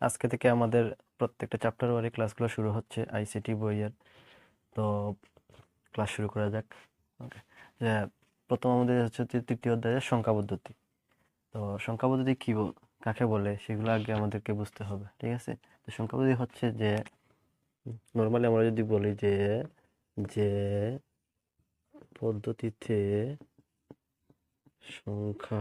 আজকে থেকে আমাদের প্রত্যেকটা চ্যাপ্টার ওয়ারি ক্লাসগুলো শুরু হচ্ছে আইসিটি বইয়ের তো ক্লাস শুরু করা যাক। ওকে প্রথম আমাদের হচ্ছে তৃতীয় অধ্যায়ের সংখ্যা পদ্ধতি। তো সংখ্যা পদ্ধতি কী কাকে বলে সেগুলো আগে আমাদেরকে বুঝতে হবে, ঠিক আছে? তো সংখ্যা পদ্ধতি হচ্ছে যে নর্মালি আমরা যদি বলি যে যে পদ্ধতিতে সংখ্যা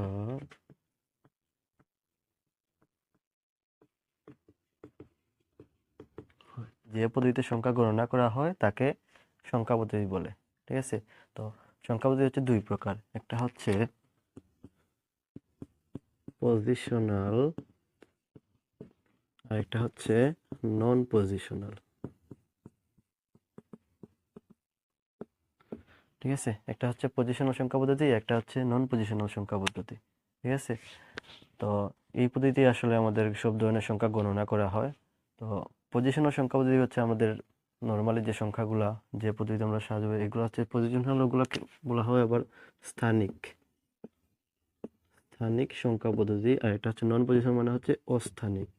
যে পদ্ধতিতে সংখ্যা গণনা করা হয়, তাকে সংখ্যা পদ্ধতি বলে, ঠিক আছে? তো সংখ্যা পদ্ধতি হচ্ছে দুই প্রকার। একটা হচ্ছে পজিশনাল আর একটা হচ্ছে নন পজিশনাল ঠিক আছে? একটা হচ্ছে পজিশনাল সংখ্যা পদ্ধতি, একটা হচ্ছে নন পজিশনাল সংখ্যা পদ্ধতি, ঠিক আছে? তো এই পদ্ধতি আসলে আমাদের সব ধরনের সংখ্যা গণনা করা হয়। তো পজিশনাল সংখ্যা পদ্ধতি হচ্ছে আমাদের নর্মালি যে সংখ্যাগুলা, যে পদ্ধতিতে আমরা সাজাবো এগুলো হচ্ছে পজিশনাল ওগুলোকে বলা হয় আবার স্থানিক। স্থানিক সংখ্যা পদ্ধতি, আর এটা হচ্ছে নন পজিশন মানে হচ্ছে অস্থানিক।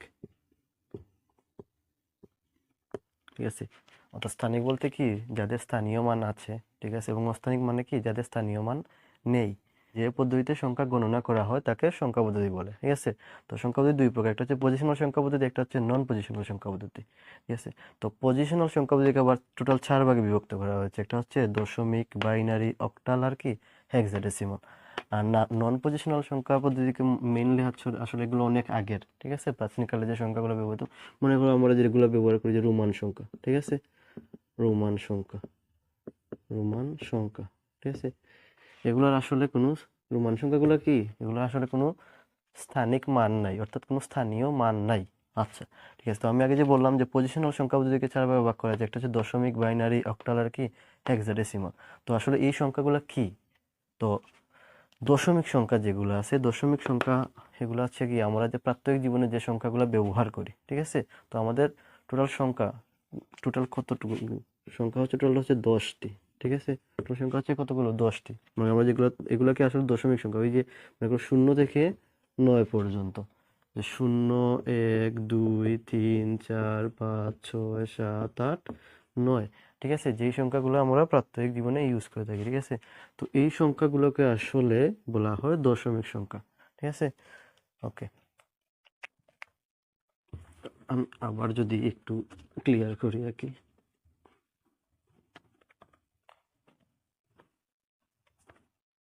ঠিক আছে? অর্থাৎ স্থানিক বলতে কি? যাদের স্থানীয় মান আছে, ঠিক আছে? এবং অস্থানিক মানে কি? যাদের স্থানীয় মান নেই। যে পদ্ধতিতে সংখ্যা গণনা করা হয় তাকে সংখ্যা পদ্ধতি বলে, ঠিক আছে? তো সংখ্যা পদ্ধতি দুই প্রকার, একটা হচ্ছে পজিশনাল সংখ্যা পদ্ধতি, একটা হচ্ছে নন পজিশনাল সংখ্যা পদ্ধতি, ঠিক আছে? তো পজিশনাল সংখ্যা পদ্ধতিকে আবার টোটাল চার ভাগে বিভক্ত করা হয়েছে, একটা হচ্ছে দশমিক বাইনারি অক্টাল আর কি হেক্সাডেসিমাল আর না নন পজিশনাল সংখ্যা পদ্ধতিকে মেনলি হচ্ছে আসলে এগুলো অনেক আগের, ঠিক আছে? প্রাচীনকালে যে সংখ্যাগুলো ব্যবহৃত, মনে করো আমরা যেগুলো ব্যবহার করি যে রোমান সংখ্যা, ঠিক আছে? রোমান সংখ্যা রোমান সংখ্যা, ঠিক আছে? এগুলোর আসলে কোনো রোমান সংখ্যাগুলো কি? এগুলো আসলে কোনো স্থানিক মান নাই, অর্থাৎ কোনো স্থানীয় মান নাই। আচ্ছা ঠিক আছে, তো আমি আগে যে বললাম যে পজিশনাল সংখ্যা চার ভাগে ভাগ করা যায়, একটা হচ্ছে দশমিক বাইনারি অক্টাল আর কি হেক্সাডেসিমাল তো আসলে এই সংখ্যাগুলো কি? তো দশমিক সংখ্যা যেগুলো আছে, দশমিক সংখ্যা এগুলো হচ্ছে কি, আমরা যে প্রাত্যহিক জীবনে যে সংখ্যাগুলো ব্যবহার করি, ঠিক আছে? তো আমাদের টোটাল সংখ্যা টোটাল কতটুকু? সংখ্যা হচ্ছে টোটাল হচ্ছে দশটি। ঠিক আছে? টোটাল সংখ্যা হচ্ছে কতগুলো? দশটি। মানে আমরা যেগুলো, এগুলোকে আসলে দশমিক সংখ্যা, ওই যে মনে শূন্য থেকে নয় পর্যন্ত। শূন্য, এক, দুই, তিন, চার, পাঁচ, ছয়, সাত, আট, নয়। ঠিক আছে? যেই সংখ্যাগুলো আমরা প্রাত্যহিক জীবনে ইউজ করে থাকি, ঠিক আছে? তো এই সংখ্যাগুলোকে আসলে বলা হয় দশমিক সংখ্যা। ঠিক আছে? ওকে আবার যদি একটু ক্লিয়ার করি আর কি।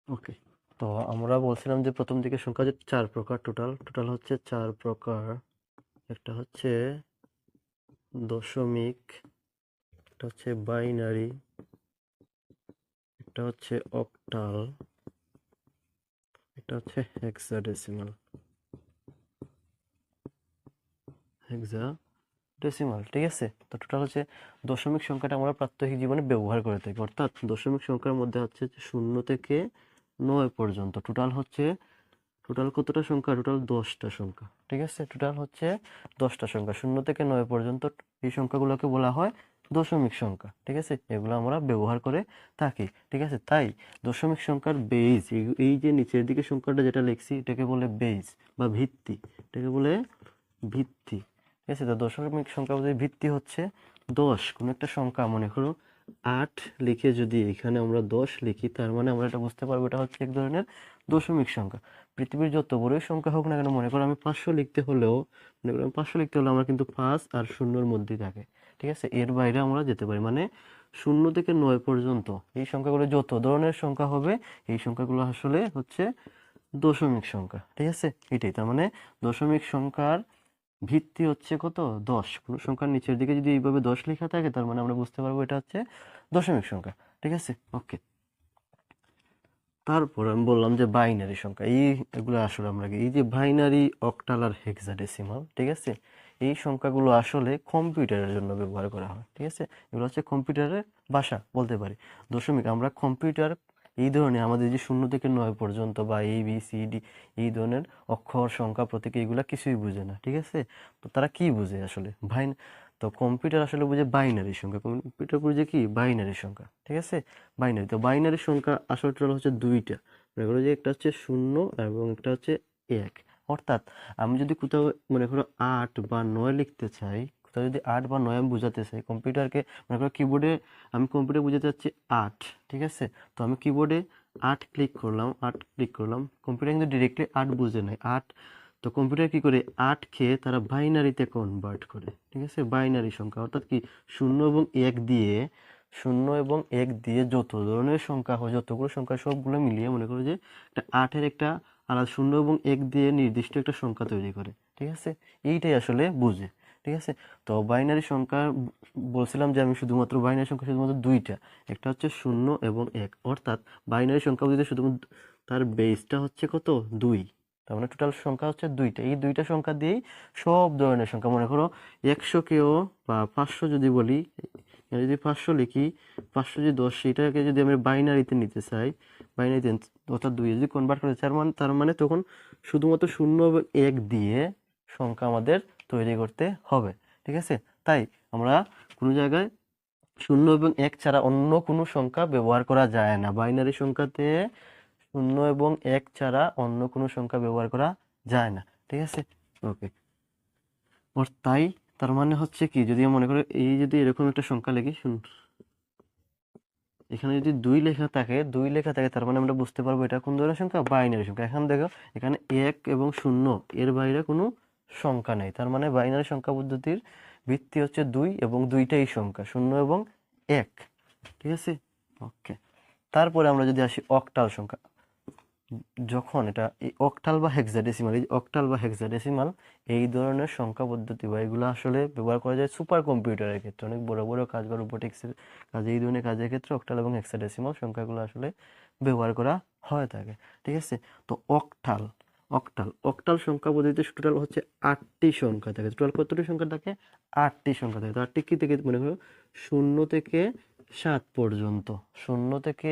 ওকে। তো আমরা বলছিলাম যে প্রথম দিকে সংখ্যা যে চার প্রকার টোটাল টোটাল হচ্ছে চার প্রকার। একটা হচ্ছে দশমিক, একটা হচ্ছে বাইনারি একটা হচ্ছে অক্টাল এটা হচ্ছে হেক্সাডেসিমাল হেক্সা ডেসিমাল ঠিক আছে? তো টোটাল হচ্ছে দশমিক সংখ্যাটা আমরা প্রাত্যহিক জীবনে ব্যবহার করে থাকি, অর্থাৎ দশমিক সংখ্যার মধ্যে হচ্ছে শূন্য থেকে নয় পর্যন্ত। টোটাল হচ্ছে টোটাল কতটা সংখ্যা? টোটাল দশটা সংখ্যা। ঠিক আছে? টোটাল হচ্ছে দশটা সংখ্যা। শূন্য থেকে নয় পর্যন্ত এই সংখ্যাগুলোকে বলা হয় দশমিক সংখ্যা। ঠিক আছে? এগুলো আমরা ব্যবহার করে থাকি। ঠিক আছে? তাই দশমিক সংখ্যার বেজ এই যে নিচের দিকে সংখ্যাটা যেটা লিখছি, এটাকে বলে বেজ বা ভিত্তি। এটাকে বলে ভিত্তি। ঠিক আছে? তো দশমিক সংখ্যা ভিত্তি হচ্ছে দশ। কোনো একটা সংখ্যা, মনে করো আট লিখে যদি এখানে আমরা দশ লিখি, তার মানে আমরা এটা বুঝতে পারব এটা হচ্ছে এক ধরনের দশমিক সংখ্যা। পৃথিবীর যত বড়ই সংখ্যা হোক না কেন, মনে করো আমি পাঁচশো লিখতে হলেও, মনে করো আমি পাঁচশো লিখতে হলেও আমার কিন্তু পাঁচ আর শূন্যর মধ্যেই থাকে, ঠিক আছে? এর বাইরে আমরা যেতে পারি। মানে শূন্য থেকে নয় পর্যন্ত এই সংখ্যাগুলো যত ধরনের সংখ্যা হবে, এই সংখ্যাগুলো আসলে হচ্ছে দশমিক সংখ্যা, ঠিক আছে? এটাই, তার মানে দশমিক সংখ্যার ভিত্তি হচ্ছে কত? দশ। কোনো সংখ্যার নিচের দিকে যদি এইভাবে দশ লেখা থাকে, তার মানে আমরা বুঝতে পারব এটা হচ্ছে দশমিক সংখ্যা। ঠিক আছে? ওকে। তারপর আমি বললাম যে বাইনারি সংখ্যা। এই এগুলো আসলে আমরা এই যে বাইনারি, অক্টাল আর হেক্সাডেসিমাল, ঠিক আছে? এই সংখ্যাগুলো আসলে কম্পিউটারের জন্য ব্যবহার করা হয়। ঠিক আছে? এগুলো হচ্ছে কম্পিউটারের ভাষা, বলতে পারি। দশমিক, আমরা কম্পিউটার এই ধরনের আমাদের যে শূন্য থেকে নয় পর্যন্ত বা এ বি সি ডি এই ধরনের অক্ষর, সংখ্যা, প্রতীক, এইগুলা কিছুই বুঝে না, ঠিক আছে? তো তারা কি বুঝে আসলে? ভাই তো কম্পিউটার আসলে বুঝে বাইনারি সংখ্যা। কম্পিউটার বুঝে কি? বাইনারি সংখ্যা, ঠিক আছে? বাইনারি, তো বাইনারি সংখ্যা আসলে হচ্ছে দুইটা। মনে করো যে একটা হচ্ছে শূন্য এবং একটা হচ্ছে এক। অর্থাৎ আমি যদি কোথাও মনে করো আট বা নয় লিখতে চাই কোথাও যদি আট বা নয় আমি বোঝাতে চাই, কম্পিউটারকে মনে করো কিবোর্ডে আমি কম্পিউটারে বোঝাতে চাচ্ছি আট, ঠিক আছে? তো আমি কিবোর্ডে আট ক্লিক করলাম, আট ক্লিক করলাম। কম্পিউটার কিন্তু ডিরেক্টলি আট বুঝে নেয়। আট, তো কম্পিউটার কি করে? আট খেয়ে তারা বাইনারিতে কনভার্ট করে, ঠিক আছে? বাইনারি সংখ্যা, অর্থাৎ কি শূন্য এবং এক দিয়ে, শূন্য এবং এক দিয়ে যত ধরনের সংখ্যা হয়, যতগুলো সংখ্যা, সবগুলো মিলিয়ে মনে করো যে একটা আটের একটা আলাদা শূন্য এবং এক দিয়ে নির্দিষ্ট একটা সংখ্যা তৈরি করে, ঠিক আছে? এইটাই আসলে বুঝে। ঠিক আছে? তো বাইনারি সংখ্যা বলছিলাম যে আমি শুধুমাত্র বাইনারি সংখ্যা শুধুমাত্র দুইটা। একটা হচ্ছে শূন্য এবং এক। অর্থাৎ বাইনারি সংখ্যা বলতে শুধুমাত্র তার বেসটা হচ্ছে কত? দুই। তার মানে টোটাল সংখ্যা হচ্ছে দুইটা। এই দুইটা সংখ্যা দিয়েই সব ধরনের সংখ্যা, মনে করো একশোকেও বা পাঁচশো যদি বলি যদি পাঁচশো লিখি, পাঁচশো যদি দশ, এটাকে যদি আমি বাইনারিতে নিতে চাই, বাইনারিতে অর্থাৎ দুই যদি কনভার্ট করতে চাই তার মানে তার মানে তখন শুধুমাত্র শূন্য এবং এক দিয়ে সংখ্যা আমাদের তৈরি করতে হবে, ঠিক আছে? তাই আমরা কোনো জায়গায় শূন্য এবং এক ছাড়া অন্য কোনো সংখ্যা ব্যবহার করা যায় না। বাইনারি সংখ্যাতে শূন্য এবং এক ছাড়া অন্য কোনো সংখ্যা ব্যবহার করা যায় না, ঠিক আছে? ওকে। ওর তাই তার মানে হচ্ছে কি, যদি মনে করো এই যদি এরকম একটা সংখ্যা লিখি শুন এখানে যদি দুই লেখা থাকে, দুই লেখা থাকে, তার মানে আমরা বুঝতে পারব এটা কোন ধরনের সংখ্যা? বাইনারি সংখ্যা। এখন দেখো, এখানে এক এবং শূন্য, এর বাইরে কোনো সংখ্যা নেই। তার মানে বাইনারি সংখ্যা পদ্ধতির ভিত্তি হচ্ছে দুই এবং দুইটাই সংখ্যা, শূন্য এবং এক। ঠিক আছে? ওকে। তারপরে আমরা যদি আসি অক্টাল সংখ্যা, যখন এটা এই অক্টাল বা হেক্সাডেসিমাল, এই অক্টাল বা হেক্সাডেসিমাল এই ধরনের সংখ্যা পদ্ধতি বা এগুলো আসলে ব্যবহার করা যায় সুপার কম্পিউটারের ক্ষেত্রে। অনেক বড় বড় কাজ বা রোবোটিক্সের কাজে, এই ধরনের কাজের ক্ষেত্রে অক্টাল এবং হেক্সাডেসিমাল সংখ্যাগুলো আসলে ব্যবহার করা হয় থাকে। ঠিক আছে? তো অক্টাল অক্টাল অক্টাল সংখ্যা পদ্ধতিতে টোটাল হচ্ছে আটটি সংখ্যা থাকে। টোটাল কতটি সংখ্যা থাকে? আটটি সংখ্যা থাকে। তো আটটি কি থেকে মনে করো? শূন্য থেকে সাত পর্যন্ত। শূন্য থেকে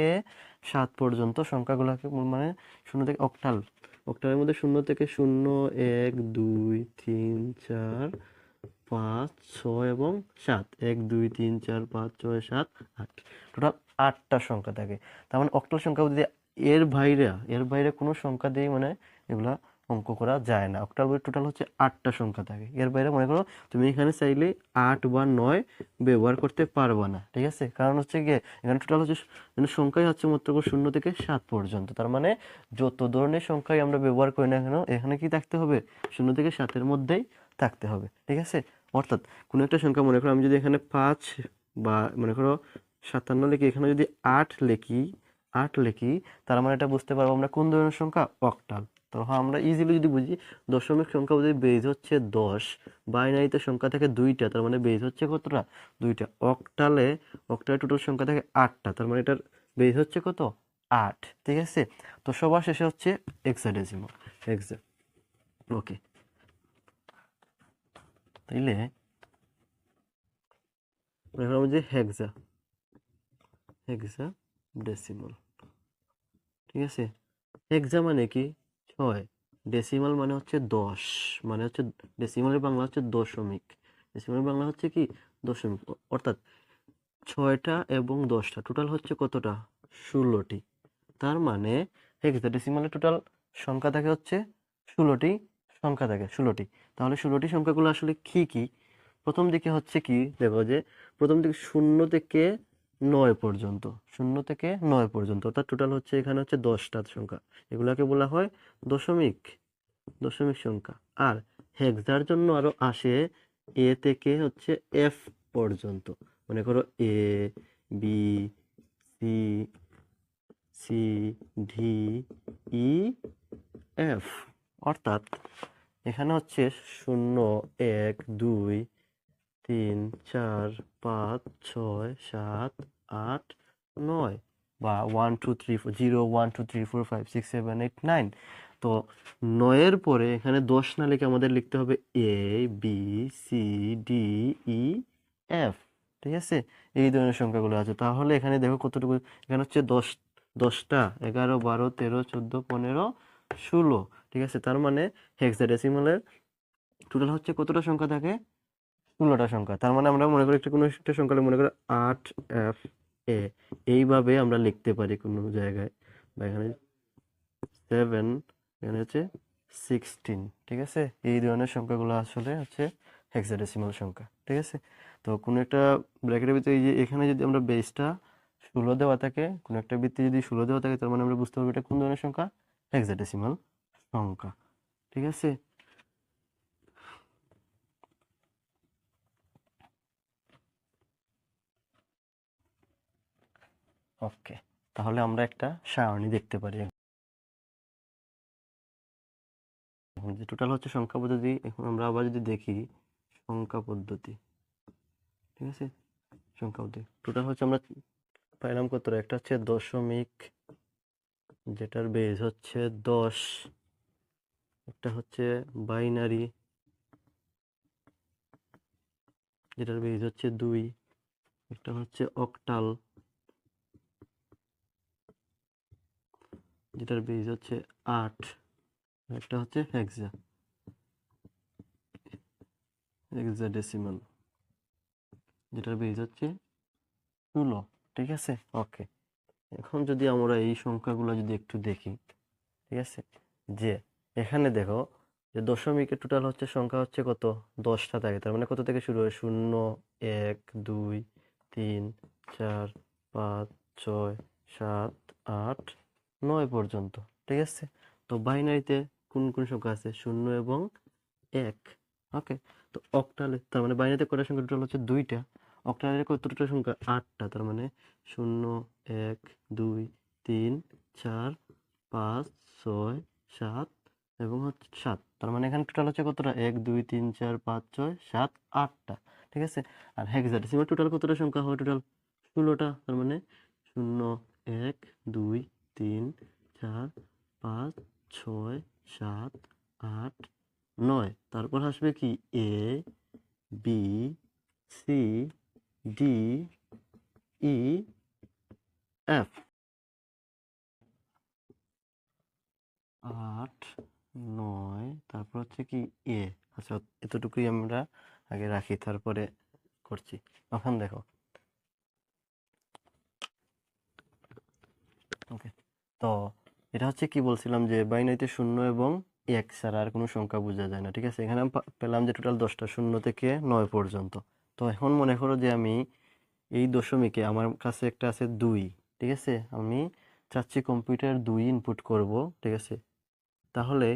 সাত পর্যন্ত সংখ্যাগুলোকে মানে শূন্য থেকে অক্টাল অক্টালের মধ্যে শূন্য থেকে শূন্য, এক, দুই, তিন, চার, পাঁচ, ছয় এবং সাত। এক, দুই, তিন, চার, পাঁচ, ছয়, সাত, আট। টোটাল আটটা সংখ্যা থাকে। তার মানে অক্টাল সংখ্যা যদি এর বাইরে এর বাইরে কোনো সংখ্যা দিয়ে মানে এগুলা অঙ্ক করা যায় না। অক্টাল বই টোটাল হচ্ছে আটটা সংখ্যা থাকে। এর বাইরে মনে করো তুমি এখানে চাইলে আট বা নয় ব্যবহার করতে পারবে না, ঠিক আছে? কারণ হচ্ছে গিয়ে এখানে টোটাল হচ্ছে মানে সংখ্যাই হচ্ছে মাত্র শূন্য থেকে সাত পর্যন্ত। তার মানে যত ধরনের সংখ্যাই আমরা ব্যবহার করি না কেন, এখানে কি থাকতে হবে? শূন্য থেকে সাতের মধ্যেই থাকতে হবে, ঠিক আছে? অর্থাৎ কোনো একটা সংখ্যা মনে করো আমি যদি এখানে পাঁচ বা মনে করো সাতান্ন লিখি, এখানে যদি আট লিখি আট লিখি, তার মানে এটা বুঝতে পারব আমরা কোন ধরনের সংখ্যা? অক্টাল তো হ্যাঁ আমরা ইজিলি যদি বুঝি, দশমিক সংখ্যা যদি বেজ হচ্ছে দশ, বাইনারিতে সংখ্যা থাকে দুইটা, তার মানে বেজ হচ্ছে কতটা? দুইটা। অক্টালে অক্টালে টোটাল সংখ্যা থাকে আটটা, তার মানে এটার বেজ হচ্ছে কত? আট, ঠিক আছে? তো সবার শেষে হচ্ছে এক্সাডেসিমাল এক্সা ওকে তাইলে করো যে হেক্সা হেক্সা ডেসিমাল ঠিক আছে? হেক্সা মানে কি? ছয় ডেসিমাল মানে হচ্ছে দশ মানে হচ্ছে ডেসিমালের বাংলা হচ্ছে দশমিক। ডেসিমালের বাংলা হচ্ছে কি? দশমিক। অর্থাৎ ছয়টা এবং দশটা টোটাল হচ্ছে কতটা? ষোলোটি। তার মানে হেক্সাডেসিমালের টোটাল সংখ্যা থাকে হচ্ছে ষোলোটি সংখ্যা থাকে, ষোলোটি। তাহলে ষোলোটি সংখ্যাগুলো আসলে কি কি? প্রথম দিকে হচ্ছে কি? দেখো যে প্রথম দিকে শূন্য থেকে নয় পর্যন্ত, শূন্য থেকে নয় পর্যন্ত, অর্থাৎ টোটাল হচ্ছে এখানে হচ্ছে দশটা সংখ্যা। এগুলাকে বলা হয় দশমিক দশমিক সংখ্যা। আর হেক্সার জন্য আরও আসে এ থেকে হচ্ছে এফ পর্যন্ত। মনে করো A, B, C C, D, E, F. অর্থাৎ এখানে হচ্ছে শূন্য, এক, দুই তিন, চার, পাঁচ, ছয়, সাত, আট, নয় বা one two three four zero one two three four five six seven eight nine তো নয়ের পরে এখানে দশ না লিখে আমাদের লিখতে হবে A B C D E F ঠিক আছে? এই ধরনের সংখ্যাগুলো আছে। তাহলে এখানে দেখো কতটুকু, এখানে হচ্ছে দশ, দশটা, এগারো, বারো, তেরো, চোদ্দ, পনেরো, ষোলো। ঠিক আছে? তার মানে হেক্সাডেসিমালের টোটাল হচ্ছে কতটা সংখ্যা থাকে? ষোলোটা সংখ্যা। তার মানে আমরা মনে করি একটা কোনো একটা সংখ্যা মনে করি আট এফ এ এইভাবে আমরা লিখতে পারি কোনো জায়গায়। বা এখানে সেভেন এখানে হচ্ছে সিক্সটিন ঠিক আছে? এই ধরনের সংখ্যাগুলো আসলে হচ্ছে হেক্সাডেসিমাল সংখ্যা, ঠিক আছে? তো কোনো একটা ব্র্যাকেটের ভিতরে এই যে এখানে যদি আমরা বেসটা ষোলো দেওয়া থাকে, কোনো একটা বৃত্তে যদি ষোলো দেওয়া থাকে, তার মানে আমরা বুঝতে পারব এটা কোন ধরনের সংখ্যা? হেক্সাডেসিমাল সংখ্যা, ঠিক আছে? ওকে তাহলে আমরা একটা সারণী দেখতে পারি। যে টোটাল হচ্ছে সংখ্যা পদ্ধতি, এখন আমরা আবার যদি দেখি সংখ্যা পদ্ধতি, ঠিক আছে? সংখ্যা পদ্ধতি। টোটাল হচ্ছে আমরা পাইলাম কত একটা হচ্ছে দশমিক, যেটার বেজ হচ্ছে দশ, একটা হচ্ছে বাইনারি যেটার বেজ হচ্ছে দুই, একটা হচ্ছে অক্টাল যেটার বেজ হচ্ছে আট। একটা হচ্ছে হেক্সা হেক্সা ডেসিমাল যেটার বেজ হচ্ছে ষোলো, ঠিক আছে? ওকে এখন যদি আমরা এই সংখ্যাগুলো যদি একটু দেখি, ঠিক আছে? যে এখানে দেখো যে দশমিকের টোটাল হচ্ছে, সংখ্যা হচ্ছে কত? দশটা থাকে। তার মানে কত থেকে শুরু হয়? শূন্য, এক, দুই, তিন, চার, পাঁচ, ছয়, সাত, আট। নয় পর্যন্ত, ঠিক আছে? তো বাইনারিতে কোন কোন সংখ্যা আছে? শূন্য এবং এক ওকে তো অক্টালে তার মানে বাইনারিতে কয়টা সংখ্যা টোটাল হচ্ছে? দুইটা। অক্টালের কতটা সংখ্যা আটটা, তার মানে শূন্য, এক, দুই, তিন, চার, পাঁচ, ছয়, সাত এবং হচ্ছে সাত। তার মানে এখানে টোটাল হচ্ছে কতটা? এক, দুই, তিন, চার, পাঁচ, ছয়, সাত, আটটা, ঠিক আছে? আর হেক্সাডেসিমাল টোটাল কতটা সংখ্যা হয়? টোটাল ষোলোটা, তার মানে শূন্য, এক, দুই তিন, চার, পাঁচ, ছয়, সাত, আট, নয়। তারপর আসবে কি? A B C D E F আট, নয়, তারপর হচ্ছে কি এ আচ্ছা এতটুকুই আমরা আগে রাখি, তারপরে করছি। এখন দেখো। ওকে তো এটা হচ্ছে কি বলছিলাম যে বাইনারিতে শূন্য এবং এক ছাড়া আর কোনো সংখ্যা বোঝা যায় না, ঠিক আছে? এখানে আমি পেলাম যে টোটাল দশটা, শূন্য থেকে নয় পর্যন্ত। তো এখন মনে করো যে আমি এই দশমিকে আমার কাছে একটা আছে দুই, ঠিক আছে? আমি চাচ্ছি কম্পিউটার দুই ইনপুট করব, ঠিক আছে? তাহলে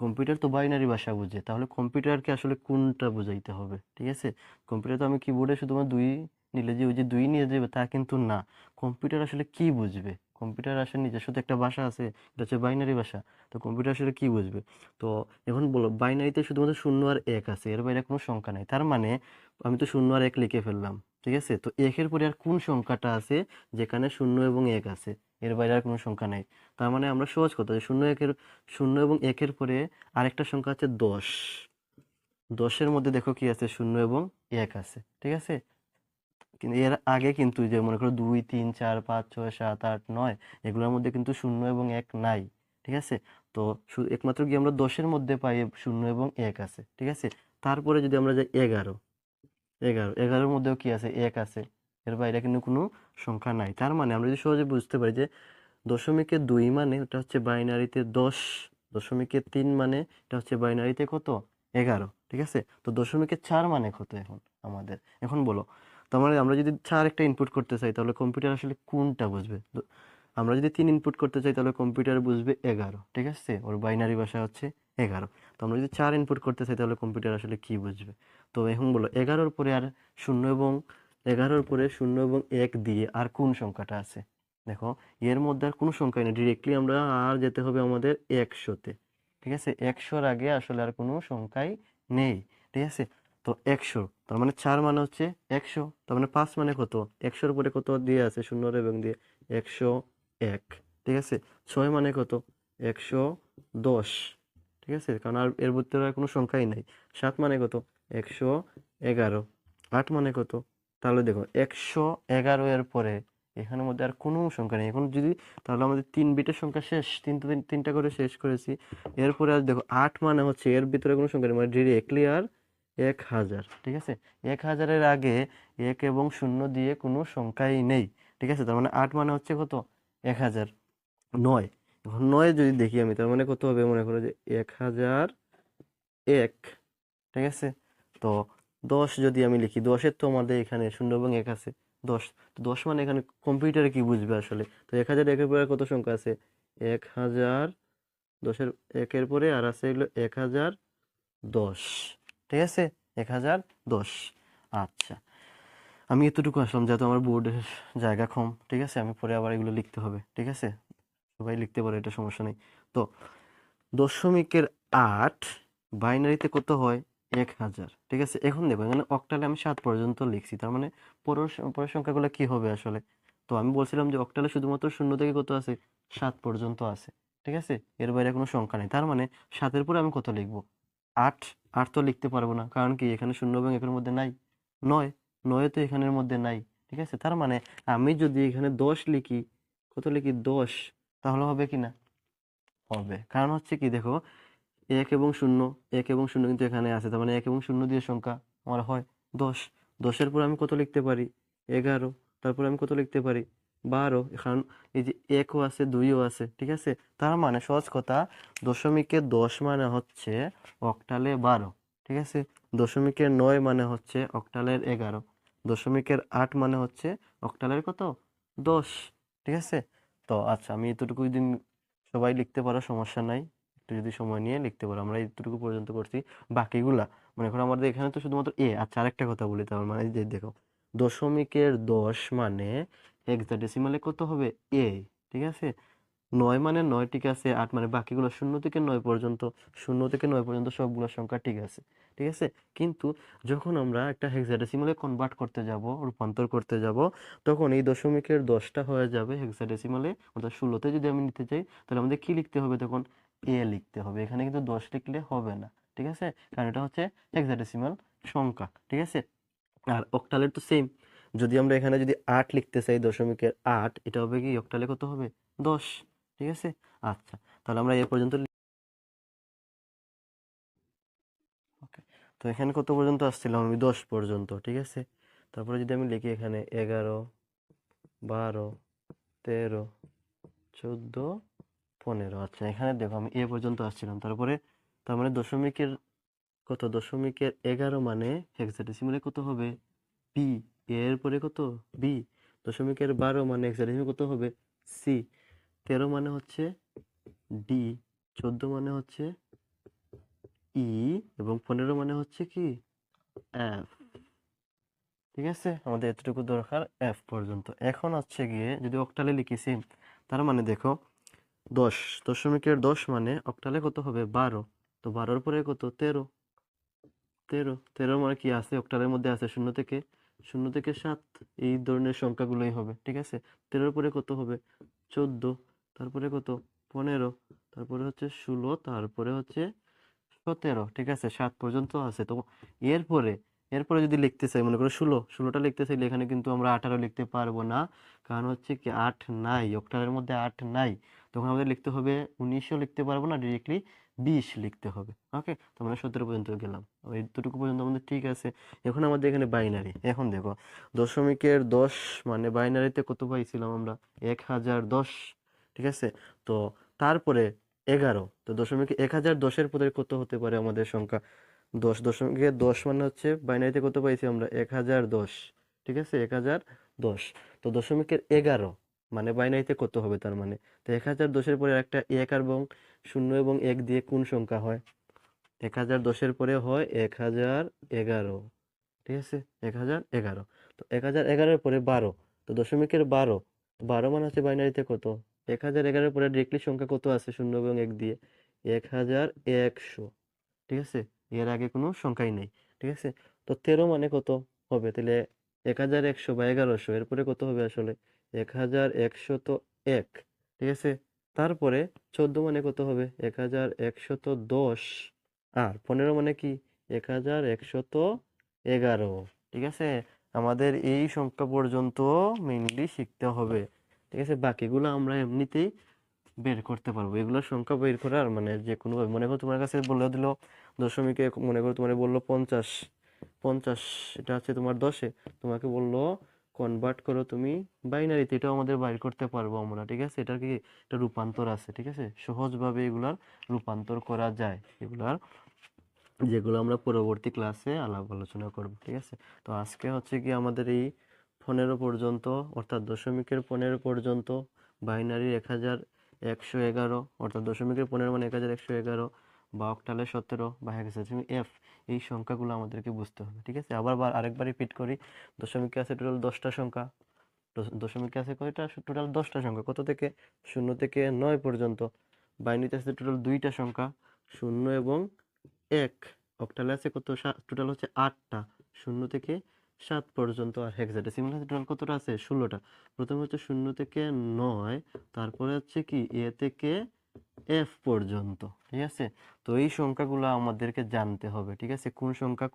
কম্পিউটার তো বাইনারি ভাষা বুঝে, তাহলে কম্পিউটারকে আসলে কোনটা বোঝাইতে হবে, ঠিক আছে? কম্পিউটার তো আমি কিবোর্ডে শুধুমাত্র দুই নিলে যে ওই যে দুই নিয়ে যাবে তা কিন্তু না। কম্পিউটার আসলে কি বুঝবে? কম্পিউটার আসলে নিজস্ব একটা ভাষা আছে, এটা হচ্ছে বাইনারি ভাষা। তো কম্পিউটার আসলে কী বুঝবে? তো এখন বলো, বাইনারিতে শুধুমাত্র শূন্য আর এক আছে, এর বাইরে কোনো সংখ্যা নাই। তার মানে আমি তো শূন্য আর এক লিখে ফেললাম, ঠিক আছে? তো একের পরে আর কোন সংখ্যাটা আছে যেখানে শূন্য এবং এক আছে? এর বাইরে আর কোনো সংখ্যা নাই। তার মানে আমরা সহজ কথা, যে শূন্য একের, শূন্য এবং একের পরে আরেকটা সংখ্যা আছে দশ। দশের মধ্যে দেখো কি আছে, শূন্য এবং এক আছে, ঠিক আছে? কিন্তু এর আগে কিন্তু যে মনে করো দুই, তিন, চার, পাঁচ, ছয়, সাত, আট, নয়, এগুলোর মধ্যে কিন্তু শূন্য এবং এক নাই, ঠিক আছে? তো একমাত্র কি আমরা দশের মধ্যে পাই শূন্য এবং এক আছে, ঠিক আছে? তারপরে যদি আমরা যাই এগারো এগারো, এগারোর মধ্যেও কি আছে? এক আছে, এর বাইরে কিন্তু কোনো সংখ্যা নাই। তার মানে আমরা যদি সহজে বুঝতে পারি যে দশমিকে দুই মানে এটা হচ্ছে বাইনারিতে দশ, দশমিকে তিন মানে এটা হচ্ছে বাইনারিতে কত? এগারো, ঠিক আছে? তো দশমিকে চার মানে কত এখন আমাদের? এখন বলো। তার মানে আমরা যদি চার একটা ইনপুট করতে চাই, তাহলে কম্পিউটার আসলে কোনটা বুঝবে? আমরা যদি তিন ইনপুট করতে চাই, তাহলে কম্পিউটার বুঝবে এগারো, ঠিক আছে? ওর বাইনারি ভাষা হচ্ছে এগারো। তো আমরা যদি চার ইনপুট করতে চাই, তাহলে কম্পিউটার আসলে কি বুঝবে? তো এখন বলো, এগারোর পরে আর শূন্য এবং, এগারোর পরে শূন্য এবং এক দিয়ে আর কোন সংখ্যাটা আছে? দেখো, এর মধ্যে আর কোনো সংখ্যা নেই। ডিরেক্টলি আমরা আর যেতে হবে আমাদের একশোতে, ঠিক আছে? একশোর আগে আসলে আর কোনো সংখ্যাই নেই, ঠিক আছে? তো একশো, তার মানে চার মানে হচ্ছে একশো, তার মানে পাঁচ মানে কত? একশোর উপরে কত দিয়ে আছে? শূন্য এবং দিয়ে একশো এক, ঠিক আছে? ছয় মানে কত? একশো দশ, ঠিক আছে? কারণ আর এর ভিতরে আর কোনো সংখ্যাই নাই। সাত মানে কত? একশো এগারো, আট মানে কত? তাহলে দেখো, একশো এগারো এর পরে এখানের মধ্যে আর কোনো সংখ্যা নেই। এখন যদি তাহলে আমাদের তিন বিটের সংখ্যা শেষ তিনটা তিন- তিনটা করে শেষ করেছি। এরপরে আর দেখো, আট মানে হচ্ছে এর ভিতরে কোনো সংখ্যা নেই মানে ডিরেক্টলি আর এক হাজার, ঠিক আছে? এক হাজারের আগে এক এবং শূন্য দিয়ে কোনো সংখ্যাই নেই, ঠিক আছে? তার মানে আট মানে হচ্ছে কত? এক হাজার, নয়। এখন নয় যদি দেখি আমি, তার মানে কত হবে? মনে করো যে এক হাজার এক, ঠিক আছে? তো দশ যদি আমি লিখি, দশের তো আমাদের এখানে শূন্য এবং এক আছে, দশ। তো দশ মানে এখানে কম্পিউটারে কি বুঝবে আসলে? তো এক হাজার একের পরে কত সংখ্যা আছে? এক হাজার দশের একের পরে আর আছে এগুলো এক হাজার দশ। ঠিক আছে? এক হাজার দশ। আচ্ছা। আমি এতটুকু আসলাম যেহেতু আমার বোর্ডের জায়গা কম, ঠিক আছে? আমি পরে আবার এগুলো লিখতে হবে, ঠিক আছে? সবাই লিখতে পারে, এটা সমস্যা নেই। তো, দশমিকের আট, বাইনারিতে কত হয়? এক হাজার। ঠিক আছে? এখন দেখো, এখানে অক্টালে আমি সাত পর্যন্ত লিখছি, তার মানে পরের সংখ্যাগুলো কি হবে আসলে? তো আমি বলছিলাম যে অক্টালে শুধুমাত্র শূন্য থেকে কত আছে? সাত পর্যন্ত আছে, ঠিক আছে? এর বাইরে কোনো সংখ্যা নেই, তার মানে সাতের পরে আমি কত লিখব? আট আট তো লিখতে পারব না। কারণ কি? এখানে শূন্য এবং একের মধ্যে নাই। নয়। নয় তো এখানের মধ্যে নাই। ঠিক আছে? তার মানে আমি যদি এখানে দশ লিখি, কত লিখি? দশ। তাহলে হবে কি না? হবে। কারণ হচ্ছে কি? দেখো, এক এবং শূন্য, এক এবং শূন্য কিন্তু এখানে আছে। তার মানে এক এবং শূন্য দিয়ে সংখ্যা আমার হয় দশ। দশের পর আমি কত লিখতে পারি? এগারো। তারপর আমি কত লিখতে পারি? বারো কারণ এই যে একও আছে দুইও আছে, ঠিক আছে? তার মানে সহজ কথা, দশমিকে দশ মানে হচ্ছে অক্টালে বারো, ঠিক আছে? দশমিকের নয় মানে হচ্ছে অক্টালের এগারো, দশমিকের আট মানে হচ্ছে অক্টালের কত? দশ, ঠিক আছে? তো আচ্ছা আমি এতটুকু দিন সবাই লিখতে পারো, সমস্যা নাই, একটু যদি সময় নিয়ে লিখতে পারো, আমরা এইটুকু পর্যন্ত করছি, বাকিগুলা, মনে করো আমাদের এখানে তো শুধুমাত্র এ আচ্ছা আরেকটা কথা বলি, তার মানে যে দেখো, দশমিকের দশ মানে হেক্সাডেসিমালে কত হবে? এ ঠিক আছে? নয় মানে নয় ঠিক আছে, আট মানে বাকিগুলো শূন্য থেকে নয় পর্যন্ত, শূন্য থেকে নয় পর্যন্ত সবগুলো সংখ্যা ঠিক আছে ঠিক আছে? কিন্তু যখন আমরা একটা হেক্সাডেসিমালে কনভার্ট করতে যাব, রূপান্তর করতে যাব, তখন এই দশমিকের দশটা হয়ে যাবে হেক্সাডেসিমালে অর্থাৎ ষোলোতে যদি আমি নিতে চাই, তাহলে আমাদের কি লিখতে হবে তখন? এ লিখতে হবে, এখানে কিন্তু দশ লিখলে হবে না, ঠিক আছে? কারণ এটা হচ্ছে হেক্সাডেসিমাল সংখ্যা, ঠিক আছে? আর অক্টালের তো সেম যদি আমরা এখানে যদি আট লিখতে চাই, দশমিকের আট, এটা হবে কি? অক্টালে কত হবে? দশ। ঠিক আছে? আচ্ছা তাহলে আমরা এ পর্যন্ত তো এখানে কত পর্যন্ত আসছিলাম আমি? দশ পর্যন্ত, ঠিক আছে? তারপরে যদি আমি লিখি এখানে এগারো, বারো, তেরো, চোদ্দ, পনেরো। আচ্ছা এখানে দেখো আমি এ পর্যন্ত আসছিলাম। তারপরে তার মানে দশমিকের কত? দশমিকের এগারো মানে হেক্সাডেসিমালে কত হবে? বি এর পরে কত? বি। দশমিকের বারো মানে হেক্সাডেসিমালে কত হবে? সি। তেরো মানে হচ্ছে ডি। চোদ্দ মানে হচ্ছে ই। এবং পনেরো মানে হচ্ছে কি? এফ। ঠিক আছে? আমাদের এতটুকু দরকার এফ পর্যন্ত। এখন হচ্ছে গিয়ে যদি অক্টালে লিখেছি তার মানে দেখো, দশ। দশমিকের দশ মানে অক্টালে কত হবে? বারো। তো বারোর পরে কত? তেরো। তেরো। তেরো মানে কি আছে? অক্টালের মধ্যে আছে শূন্য থেকে শূন্য থেকে সাত এই ধরনের সংখ্যাগুলোই হবে, ঠিক আছে? তেরোর পরে কত হবে? চোদ্দ। তারপরে কত? পনেরো। তারপরে হচ্ছে ষোলো, তারপরে হচ্ছে সতেরো, ঠিক আছে? সাত পর্যন্ত আছে। তো এরপরে এরপরে যদি লিখতে চাই, মনে করো ষোলো, ষোলোটা লিখতে চাইলে এখানে কিন্তু আমরা আঠারো লিখতে পারব না। কারণ হচ্ছে কি আট নাই, অক্টালের মধ্যে আট নাই। তখন আমাদের লিখতে হবে, উনিশও লিখতে পারব না ডিরেক্টলি বিশ লিখতে হবে ওকে তো আমরা সতেরো পর্যন্ত গেলাম। এইটুকু পর্যন্ত আমাদের ঠিক আছে। এখন আমাদের এখানে বাইনারি এখন দেখো, দশমিকের দশ মানে বাইনারিতে কত পাইছিলাম আমরা? এক হাজার দশ, ঠিক আছে? তো তারপরে এগারো, তো দশমিকে এক হাজার দশের পরে কত হতে পারে আমাদের সংখ্যা? দশ, দশমিকে দশ মানে হচ্ছে বাইনারিতে কত পাইছি আমরা? এক হাজার দশ, ঠিক আছে? এক হাজার দশ। তো দশমিকের এগারো মানে বাইনারিতে কত হবে তার মানে। তো এক হাজার দশের পরে একটা এক এবং শূন্য এবং এক দিয়ে কোন সংখ্যা হয়? এক হাজার দশের পরে হয় এক হাজার এগারো, ঠিক আছে? এক হাজার এগারো। তো এক হাজার এগারোর পরে বারো। তো দশমিকের বারো বারো মানে হচ্ছে বাইনারিতে কত? এক হাজার এগারোর পরে ডিরেক্টলি সংখ্যা কত আছে? শূন্য এবং এক দিয়ে। এক হাজার একশো, ঠিক আছে? এর আগে কোনো সংখ্যাই নেই, ঠিক আছে? তো তেরো মানে কত হবে? তাহলে এক হাজার একশো বা এগারোশো, এরপরে কত হবে আসলে? এক হাজার একশত এক। ঠিক আছে? তারপরে চোদ্দ মানে কত হবে? এক হাজার একশত দশ। আর পনেরো মানে কি? এক হাজার একশত এগারো। ঠিক আছে? আমাদের এই সংখ্যা পর্যন্ত মেইনলি শিখতে হবে। ঠিক আছে? বাকিগুলো আমরা এমনিতেই বের করতে পারব। এগুলোর সংখ্যা বের করার মানে যে কোনো মনে করো তোমার কাছে বলে দিল, দশমিকে মনে করো তোমার বলল পঞ্চাশ। পঞ্চাশ, এটা হচ্ছে তোমার দশে। তোমাকে বলল কনভার্ট করো তুমি বাইনারিতে এটাও আমাদের বাইর করতে পারব আমরা, ঠিক আছে? এটার কি একটা রূপান্তর আছে, ঠিক আছে? সহজভাবে এগুলার রূপান্তর করা যায়, এগুলার যেগুলো আমরা পরবর্তী ক্লাসে আলাপ আলোচনা করব, ঠিক আছে? তো আজকে হচ্ছে কি আমাদের এই পনেরো পর্যন্ত, অর্থাৎ দশমিকের পনেরো পর্যন্ত বাইনারির এক হাজার একশো এগারো, অর্থাৎ দশমিকের পনেরো মানে এক হাজার একশো এগারো বা অক্টালের সতেরো বা হেক্সাডেসিমাল এফ এই সংখ্যাগুলো আমাদেরকে বুঝতে হবে, ঠিক আছে? আবার বার আরেকবার রিপিট করি, দশমিকে আছে টোটাল দশটা সংখ্যা, দশ- দশমিকে আছে কয়টা? টোটাল দশটা সংখ্যা, কত থেকে? শূন্য থেকে নয় পর্যন্ত। বাইনিতে আছে টোটাল দুইটা সংখ্যা, শূন্য এবং এক। অক্টালে আছে কত? টোটাল হচ্ছে আটটা, শূন্য থেকে সাত পর্যন্ত আর হেক্সাডেসিমাল আছে টোটাল কতটা আছে? ষোলোটা। প্রথমে হচ্ছে শূন্য থেকে নয়, তারপরে হচ্ছে কি? এ থেকে এফ পর্যন্ত, ঠিক আছে? তো এই সংখ্যাগুলো আমাদেরকে জানতে হবে, ঠিক আছে? কোন সংখ্যা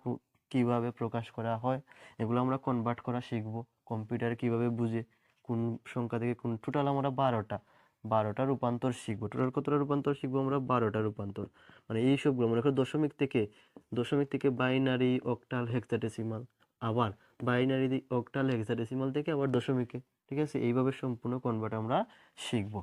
কীভাবে প্রকাশ করা হয়? এগুলো আমরা কনভার্ট করা শিখব। কম্পিউটার কীভাবে বুঝে, কোন সংখ্যা থেকে কোন টোটাল আমরা বারোটা বারোটা রূপান্তর শিখব। টোটাল কতটা রূপান্তর শিখব আমরা? বারোটা রূপান্তর। মানে এই সবগুলো, মনে করো দশমিক থেকে দশমিক থেকে বাইনারি অক্টাল হেক্সাডেসিমাল আবার বাইনারি অক্টাল হেক্সাডেসিমাল থেকে আবার দশমিকে, ঠিক আছে? এইভাবে সম্পূর্ণ কনভার্ট আমরা শিখব।